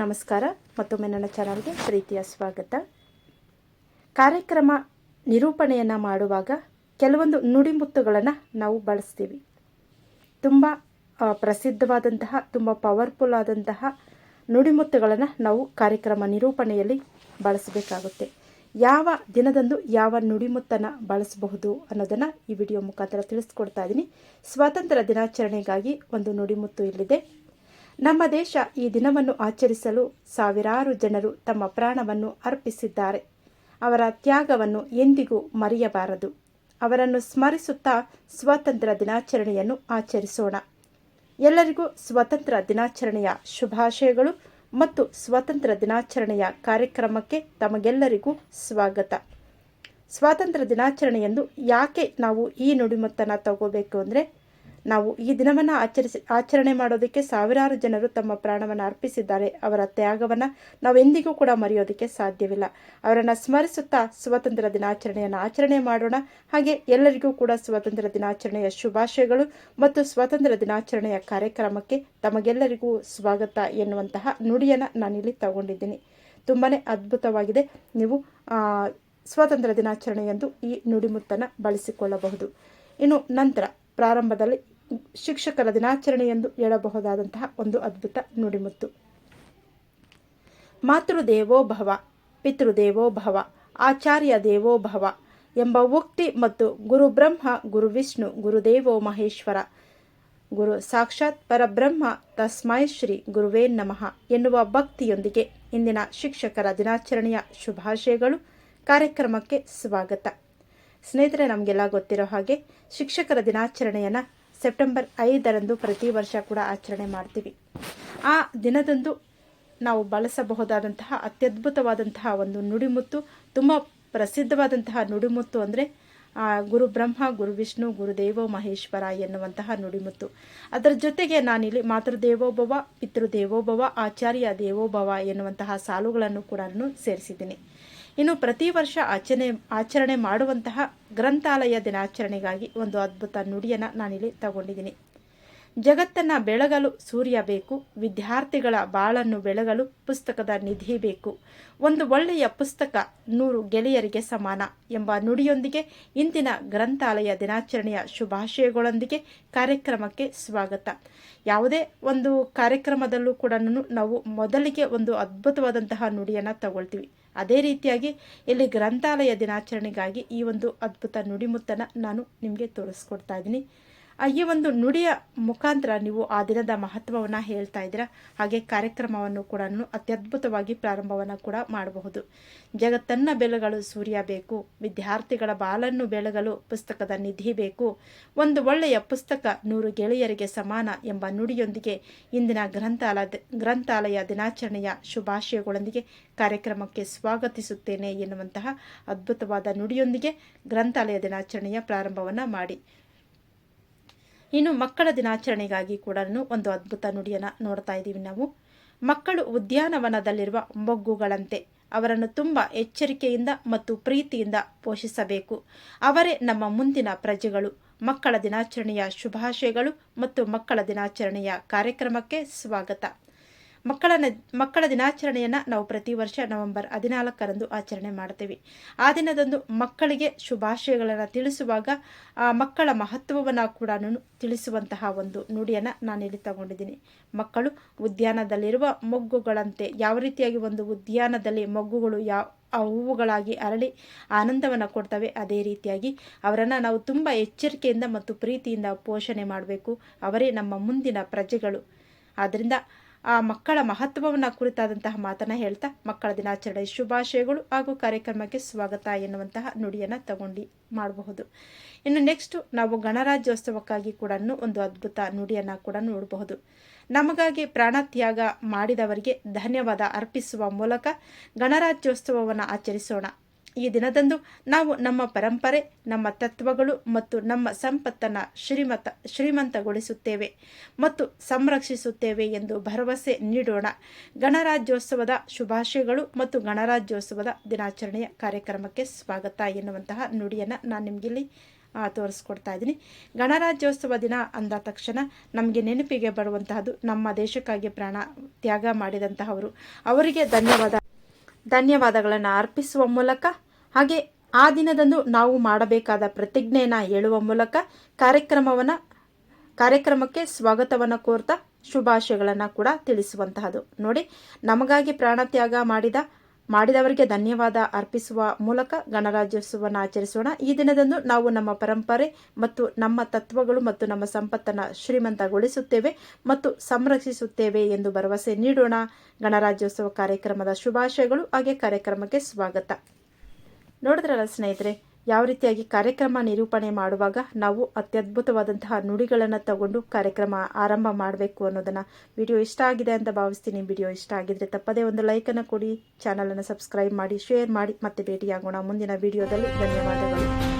ನಮಸ್ಕಾರ. ಮತ್ತೊಮ್ಮೆ ನನ್ನ ಚಾನಲ್ಗೆ ಪ್ರೀತಿಯ ಸ್ವಾಗತ. ಕಾರ್ಯಕ್ರಮ ನಿರೂಪಣೆಯನ್ನು ಮಾಡುವಾಗ ಕೆಲವೊಂದು ನುಡಿಮುತ್ತುಗಳನ್ನು ನಾವು ಬಳಸ್ತೀವಿ. ತುಂಬ ಪ್ರಸಿದ್ಧವಾದಂತಹ, ತುಂಬ ಪವರ್ಫುಲ್ ಆದಂತಹ ನುಡಿಮುತ್ತುಗಳನ್ನು ನಾವು ಕಾರ್ಯಕ್ರಮ ನಿರೂಪಣೆಯಲ್ಲಿ ಬಳಸಬೇಕಾಗುತ್ತೆ. ಯಾವ ದಿನದಂದು ಯಾವ ನುಡಿಮುತ್ತನ್ನು ಬಳಸಬಹುದು ಅನ್ನೋದನ್ನು ಈ ವಿಡಿಯೋ ಮುಖಾಂತರ ತಿಳಿಸ್ಕೊಡ್ತಾ ಇದ್ದೀನಿ ಸ್ವಾತಂತ್ರ್ಯ ದಿನಾಚರಣೆಗಾಗಿ ಒಂದು ನುಡಿಮುತ್ತು ಇಲ್ಲಿದೆ. ನಮ್ಮ ದೇಶ ಈ ದಿನವನ್ನು ಆಚರಿಸಲು ಸಾವಿರಾರು ಜನರು ತಮ್ಮ ಪ್ರಾಣವನ್ನು ಅರ್ಪಿಸಿದ್ದಾರೆ. ಅವರ ತ್ಯಾಗವನ್ನು ಎಂದಿಗೂ ಮರೆಯಬಾರದು. ಅವರನ್ನು ಸ್ಮರಿಸುತ್ತಾ ಸ್ವಾತಂತ್ರ್ಯ ದಿನಾಚರಣೆಯನ್ನು ಆಚರಿಸೋಣ. ಎಲ್ಲರಿಗೂ ಸ್ವಾತಂತ್ರ್ಯ ದಿನಾಚರಣೆಯ ಶುಭಾಶಯಗಳು ಮತ್ತು ಸ್ವಾತಂತ್ರ್ಯ ದಿನಾಚರಣೆಯ ಕಾರ್ಯಕ್ರಮಕ್ಕೆ ತಮಗೆಲ್ಲರಿಗೂ ಸ್ವಾಗತ. ಸ್ವಾತಂತ್ರ್ಯ ದಿನಾಚರಣೆಯಂದು ಯಾಕೆ ನಾವು ಈ ನುಡಿಮುತ್ತನ್ನು ತಗೋಬೇಕು ಅಂದರೆ ನಾವು ಈ ದಿನವನ್ನು ಆಚರಿಸಿ, ಆಚರಣೆ ಮಾಡೋದಕ್ಕೆ ಸಾವಿರಾರು ಜನರು ತಮ್ಮ ಪ್ರಾಣವನ್ನು ಅರ್ಪಿಸಿದ್ದಾರೆ. ಅವರ ತ್ಯಾಗವನ್ನು ನಾವು ಎಂದಿಗೂ ಕೂಡ ಮರೆಯೋದಕ್ಕೆ ಸಾಧ್ಯವಿಲ್ಲ. ಅವರನ್ನು ಸ್ಮರಿಸುತ್ತಾ ಸ್ವಾತಂತ್ರ್ಯ ದಿನಾಚರಣೆಯನ್ನು ಆಚರಣೆ ಮಾಡೋಣ. ಹಾಗೆ ಎಲ್ಲರಿಗೂ ಕೂಡ ಸ್ವಾತಂತ್ರ್ಯ ದಿನಾಚರಣೆಯ ಶುಭಾಶಯಗಳು ಮತ್ತು ಸ್ವಾತಂತ್ರ್ಯ ದಿನಾಚರಣೆಯ ಕಾರ್ಯಕ್ರಮಕ್ಕೆ ತಮಗೆಲ್ಲರಿಗೂ ಸ್ವಾಗತ ಎನ್ನುವಂತಹ ನುಡಿಯನ್ನು ನಾನಿಲ್ಲಿ ತಗೊಂಡಿದ್ದೀನಿ. ತುಂಬಾ ಅದ್ಭುತವಾಗಿದೆ. ನೀವು ಸ್ವಾತಂತ್ರ್ಯ ದಿನಾಚರಣೆಯಂದು ಈ ನುಡಿಮುತ್ತನ್ನು ಬಳಸಿಕೊಳ್ಳಬಹುದು. ಇನ್ನು ನಂತರ ಪ್ರಾರಂಭದಲ್ಲಿ ಶಿಕ್ಷಕರ ದಿನಾಚರಣೆ ಎಂದು ಹೇಳಬಹುದಾದಂತಹ ಒಂದು ಅದ್ಭುತ ನುಡಿಮುತ್ತು. ಮಾತೃದೇವೋ ಭವ, ಪಿತೃದೇವೋ ಭವ, ಆಚಾರ್ಯ ದೇವೋ ಭವ ಎಂಬ ಉಕ್ತಿ ಮತ್ತು ಗುರು ಬ್ರಹ್ಮ, ಗುರು ವಿಷ್ಣು ಗುರುದೇವೋ ಮಹೇಶ್ವರ. ಗುರು ಸಾಕ್ಷಾತ್ ಪರಬ್ರಹ್ಮ, ತಸ್ಮೈ ಶ್ರೀ ಗುರುವೇ ನಮಃ ಎನ್ನುವ ಭಕ್ತಿಯೊಂದಿಗೆ ಇಂದಿನ ಶಿಕ್ಷಕರ ದಿನಾಚರಣೆಯ ಶುಭಾಶಯಗಳು. ಕಾರ್ಯಕ್ರಮಕ್ಕೆ ಸ್ವಾಗತ. ಸ್ನೇಹಿತರೆ, ನಮಗೆಲ್ಲ ಗೊತ್ತಿರೋ ಹಾಗೆ ಶಿಕ್ಷಕರ ದಿನಾಚರಣೆಯನ್ನು ಸೆಪ್ಟೆಂಬರ್ ಐದರಂದು ಪ್ರತಿ ವರ್ಷ ಕೂಡ ಆಚರಣೆ ಮಾಡ್ತೀವಿ. ಆ ದಿನದಂದು ನಾವು ಬಳಸಬಹುದಾದಂತಹ ಅತ್ಯದ್ಭುತವಾದಂತಹ ಒಂದು ನುಡಿಮುತ್ತು, ತುಂಬ ಪ್ರಸಿದ್ಧವಾದಂತಹ ನುಡಿಮುತ್ತು ಅಂದರೆ ಗುರು ಬ್ರಹ್ಮ, ಗುರು ವಿಷ್ಣು ಗುರುದೇವೋ ಮಹೇಶ್ವರ ಎನ್ನುವಂತಹ ನುಡಿಮುತ್ತು. ಅದರ ಜೊತೆಗೆ ನಾನಿಲ್ಲಿ ಮಾತೃದೇವೋಭವ ಪಿತೃದೇವೋಭವ ಆಚಾರ್ಯ ದೇವೋಭವ ಎನ್ನುವಂತಹ ಸಾಲುಗಳನ್ನು ಕೂಡ ಸೇರಿಸಿದ್ದೀನಿ. ಇನ್ನು ಪ್ರತಿ ವರ್ಷ ಆಚರಣೆ ಆಚರಣೆ ಮಾಡುವಂತಹ ಗ್ರಂಥಾಲಯ ದಿನಾಚರಣೆಗಾಗಿ ಒಂದು ಅದ್ಭುತ ನುಡಿಯನ್ನು ನಾನಿಲ್ಲಿ ತಗೊಂಡಿದ್ದೀನಿ. ಜಗತ್ತನ್ನು ಬೆಳಗಲು ಸೂರ್ಯ ಬೇಕು, ವಿದ್ಯಾರ್ಥಿಗಳ ಬಾಳನ್ನು ಬೆಳಗಲು ಪುಸ್ತಕದ ನಿಧಿ ಬೇಕು. ಒಂದು ಒಳ್ಳೆಯ ಪುಸ್ತಕ ನೂರು ಗೆಳೆಯರಿಗೆ ಸಮಾನ ಎಂಬ ನುಡಿಯೊಂದಿಗೆ ಇಂದಿನ ಗ್ರಂಥಾಲಯ ದಿನಾಚರಣೆಯ ಶುಭಾಶಯಗಳೊಂದಿಗೆ ಕಾರ್ಯಕ್ರಮಕ್ಕೆ ಸ್ವಾಗತ. ಯಾವುದೇ ಒಂದು ಕಾರ್ಯಕ್ರಮದಲ್ಲೂ ಕೂಡ ನಾವು ಮೊದಲಿಗೆ ಒಂದು ಅದ್ಭುತವಾದಂತಹ ನುಡಿಯನ್ನು ತಗೊಳ್ತೀವಿ. ಅದೇ ರೀತಿಯಾಗಿ ಇಲ್ಲಿ ಗ್ರಂಥಾಲಯ ದಿನಾಚರಣೆಗಾಗಿ ಈ ಒಂದು ಅದ್ಭುತ ನುಡಿಮುತ್ತನ್ನು ನಾನು ನಿಮಗೆ ತೋರಿಸ್ಕೊಡ್ತಾ ಇದ್ದೀನಿ. ಈ ಒಂದು ನುಡಿಯ ಮುಖಾಂತರ ನೀವು ಆ ದಿನದ ಮಹತ್ವವನ್ನು ಹೇಳ್ತಾ ಇದ್ದೀರಾ? ಹಾಗೆ ಕಾರ್ಯಕ್ರಮವನ್ನು ಕೂಡ ಅತ್ಯದ್ಭುತವಾಗಿ ಪ್ರಾರಂಭವನ್ನು ಕೂಡ ಮಾಡಬಹುದು. ಜಗತ್ತನ್ನ ಬೆಲೆಗಳು ಸೂರ್ಯ ಬೇಕು, ವಿದ್ಯಾರ್ಥಿಗಳ ಬಾಲನ್ನು ಬೆಳಗಲು ಪುಸ್ತಕದ ನಿಧಿ ಬೇಕು, ಒಂದು ಒಳ್ಳೆಯ ಪುಸ್ತಕ ನೂರು ಗೆಳೆಯರಿಗೆ ಸಮಾನ ಎಂಬ ನುಡಿಯೊಂದಿಗೆ ಇಂದಿನ ಗ್ರಂಥಾಲಯ ಗ್ರಂಥಾಲಯ ದಿನಾಚರಣೆಯ ಶುಭಾಶಯಗಳೊಂದಿಗೆ ಕಾರ್ಯಕ್ರಮಕ್ಕೆ ಸ್ವಾಗತಿಸುತ್ತೇನೆ ಎನ್ನುವಂತಹ ಅದ್ಭುತವಾದ ನುಡಿಯೊಂದಿಗೆ ಗ್ರಂಥಾಲಯ ದಿನಾಚರಣೆಯ ಪ್ರಾರಂಭವನ್ನು ಮಾಡಿ. ಇನ್ನು ಮಕ್ಕಳ ದಿನಾಚರಣೆಗಾಗಿ ಕೂಡ ಒಂದು ಅದ್ಭುತ ನುಡಿಯನ್ನು ನೋಡ್ತಾ ಇದ್ದೀವಿ ನಾವು. ಮಕ್ಕಳು ಉದ್ಯಾನವನದಲ್ಲಿರುವ ಮೊಗ್ಗುಗಳಂತೆ ಅವರನ್ನು ತುಂಬ ಎಚ್ಚರಿಕೆಯಿಂದ ಮತ್ತು ಪ್ರೀತಿಯಿಂದ ಪೋಷಿಸಬೇಕು. ಅವರೇ ನಮ್ಮ ಮುಂದಿನ ಪ್ರಜೆಗಳು. ಮಕ್ಕಳ ದಿನಾಚರಣೆಯ ಶುಭಾಶಯಗಳು ಮತ್ತು ಮಕ್ಕಳ ದಿನಾಚರಣೆಯ ಕಾರ್ಯಕ್ರಮಕ್ಕೆ ಸ್ವಾಗತ. ಮಕ್ಕಳ ಮಕ್ಕಳ ದಿನಾಚರಣೆಯನ್ನು ನಾವು ಪ್ರತಿ ವರ್ಷ ನವೆಂಬರ್ ಹದಿನಾಲ್ಕರಂದು ಆಚರಣೆ ಮಾಡ್ತೀವಿ. ಆ ದಿನದಂದು ಮಕ್ಕಳಿಗೆ ಶುಭಾಶಯಗಳನ್ನು ತಿಳಿಸುವಾಗ, ಆ ಮಕ್ಕಳ ಮಹತ್ವವನ್ನು ಕೂಡ ತಿಳಿಸುವಂತಹ ಒಂದು ನುಡಿಯನ್ನು ನಾನಿಲ್ಲಿ ತಗೊಂಡಿದ್ದೀನಿ. ಮಕ್ಕಳು ಉದ್ಯಾನದಲ್ಲಿರುವ ಮೊಗ್ಗುಗಳಂತೆ, ಯಾವ ರೀತಿಯಾಗಿ ಒಂದು ಉದ್ಯಾನದಲ್ಲಿ ಮೊಗ್ಗುಗಳು ಯಾವ ಆ ಹೂವುಗಳಾಗಿ ಅರಳಿ ಆನಂದವನ್ನು ಕೊಡ್ತವೆ, ಅದೇ ರೀತಿಯಾಗಿ ಅವರನ್ನು ನಾವು ತುಂಬ ಎಚ್ಚರಿಕೆಯಿಂದ ಮತ್ತು ಪ್ರೀತಿಯಿಂದ ಪೋಷಣೆ ಮಾಡಬೇಕು. ಅವರೇ ನಮ್ಮ ಮುಂದಿನ ಪ್ರಜೆಗಳು. ಆದ್ದರಿಂದ ಆ ಮಕ್ಕಳ ಮಹತ್ವವನ್ನು ಕುರಿತಾದಂತಹ ಮಾತನ್ನು ಹೇಳ್ತಾ ಮಕ್ಕಳ ದಿನಾಚರಣೆ ಶುಭಾಶಯಗಳು ಹಾಗೂ ಕಾರ್ಯಕ್ರಮಕ್ಕೆ ಸ್ವಾಗತ ಎನ್ನುವಂತಹ ನುಡಿಯನ್ನು ತಗೊಂಡು ಮಾಡಬಹುದು. ಇನ್ನು ನೆಕ್ಸ್ಟು ನಾವು ಗಣರಾಜ್ಯೋತ್ಸವಕ್ಕಾಗಿ ಕೂಡ ಒಂದು ಅದ್ಭುತ ನುಡಿಯನ್ನು ಕೂಡ ನೋಡಬಹುದು. ನಮಗಾಗಿ ಪ್ರಾಣತ್ಯಾಗ ಮಾಡಿದವರಿಗೆ ಧನ್ಯವಾದ ಅರ್ಪಿಸುವ ಮೂಲಕ ಗಣರಾಜ್ಯೋತ್ಸವವನ್ನು ಆಚರಿಸೋಣ. ಈ ದಿನದಂದು ನಾವು ನಮ್ಮ ಪರಂಪರೆ, ನಮ್ಮ ತತ್ವಗಳು ಮತ್ತು ನಮ್ಮ ಸಂಪತ್ತನ್ನು ಶ್ರೀಮತ, ಶ್ರೀಮಂತಗೊಳಿಸುತ್ತೇವೆ ಮತ್ತು ಸಂರಕ್ಷಿಸುತ್ತೇವೆ ಎಂದು ಭರವಸೆ ನೀಡೋಣ. ಗಣರಾಜ್ಯೋತ್ಸವದ ಶುಭಾಶಯಗಳು ಮತ್ತು ಗಣರಾಜ್ಯೋತ್ಸವದ ದಿನಾಚರಣೆಯ ಕಾರ್ಯಕ್ರಮಕ್ಕೆ ಸ್ವಾಗತ ಎನ್ನುವಂತಹ ನುಡಿಯನ್ನು ನಾನು ನಿಮಗಿಲ್ಲಿ ತೋರಿಸ್ಕೊಡ್ತಾ ಇದ್ದೀನಿ. ಗಣರಾಜ್ಯೋತ್ಸವ ದಿನ ಅಂದ ತಕ್ಷಣ ನಮಗೆ ನೆನಪಿಗೆ ಬರುವಂತಹದ್ದು ನಮ್ಮ ದೇಶಕ್ಕಾಗಿ ಪ್ರಾಣ ತ್ಯಾಗ ಮಾಡಿದಂತಹವರು. ಅವರಿಗೆ ಧನ್ಯವಾದ. ಧನ್ಯವಾದಗಳನ್ನು ಅರ್ಪಿಸುವ ಮೂಲಕ ಹಾಗೆ ಆ ದಿನದಂದು ನಾವು ಮಾಡಬೇಕಾದ ಪ್ರತಿಜ್ಞೆಯನ್ನು ಹೇಳುವ ಮೂಲಕ ಕಾರ್ಯಕ್ರಮವನ್ನು, ಕಾರ್ಯಕ್ರಮಕ್ಕೆ ಸ್ವಾಗತವನ್ನು ಕೋರ್ತಾ ಶುಭಾಶಯಗಳನ್ನು ಕೂಡ ತಿಳಿಸುವಂತಹದ್ದು ನೋಡಿ, ನಮಗಾಗಿ ಪ್ರಾಣತ್ಯಾಗ ಮಾಡಿದ ಮಾಡಿದವರಿಗೆ ಧನ್ಯವಾದ ಅರ್ಪಿಸುವ ಮೂಲಕ ಗಣರಾಜ್ಯೋತ್ಸವವನ್ನು ಆಚರಿಸೋಣ. ಈ ದಿನದಂದು ನಾವು ನಮ್ಮ ಪರಂಪರೆ ಮತ್ತು ನಮ್ಮ ತತ್ವಗಳು ಮತ್ತು ನಮ್ಮ ಸಂಪತ್ತನ್ನು ಶ್ರೀಮಂತಗೊಳಿಸುತ್ತೇವೆ ಮತ್ತು ಸಂರಕ್ಷಿಸುತ್ತೇವೆ ಎಂದು ಭರವಸೆ ನೀಡೋಣ. ಗಣರಾಜ್ಯೋತ್ಸವ ಕಾರ್ಯಕ್ರಮದ ಶುಭಾಶಯಗಳು. ಹಾಗೆ ಕಾರ್ಯಕ್ರಮಕ್ಕೆ ಸ್ವಾಗತ. ನೋಡಿದ್ರಲ್ಲ ಸ್ನೇಹಿತರೆ ಯಾವ ರೀತಿಯಾಗಿ ಕಾರ್ಯಕ್ರಮ ನಿರೂಪಣೆ ಮಾಡುವಾಗ ನಾವು ಅತ್ಯದ್ಭುತವಾದಂತಹ ನುಡಿಗಳನ್ನು ತಗೊಂಡು ಕಾರ್ಯಕ್ರಮ ಆರಂಭ ಮಾಡಬೇಕು ಅನ್ನೋದನ್ನು ವಿಡಿಯೋ ಇಷ್ಟ ಆಗಿದೆ ಅಂತ ಭಾವಿಸ್ತೀನಿ. ವಿಡಿಯೋ ಇಷ್ಟ ಆಗಿದ್ರೆ ತಪ್ಪದೇ ಒಂದು ಲೈಕನ್ನು ಕೊಡಿ. ಚಾನಲನ್ನು ಸಬ್ಸ್ಕ್ರೈಬ್ ಮಾಡಿ ಶೇರ್ ಮಾಡಿ. ಮತ್ತೆ ಭೇಟಿಯಾಗೋಣ ಮುಂದಿನ ವಿಡಿಯೋದಲ್ಲಿ ಧನ್ಯವಾದಗಳು.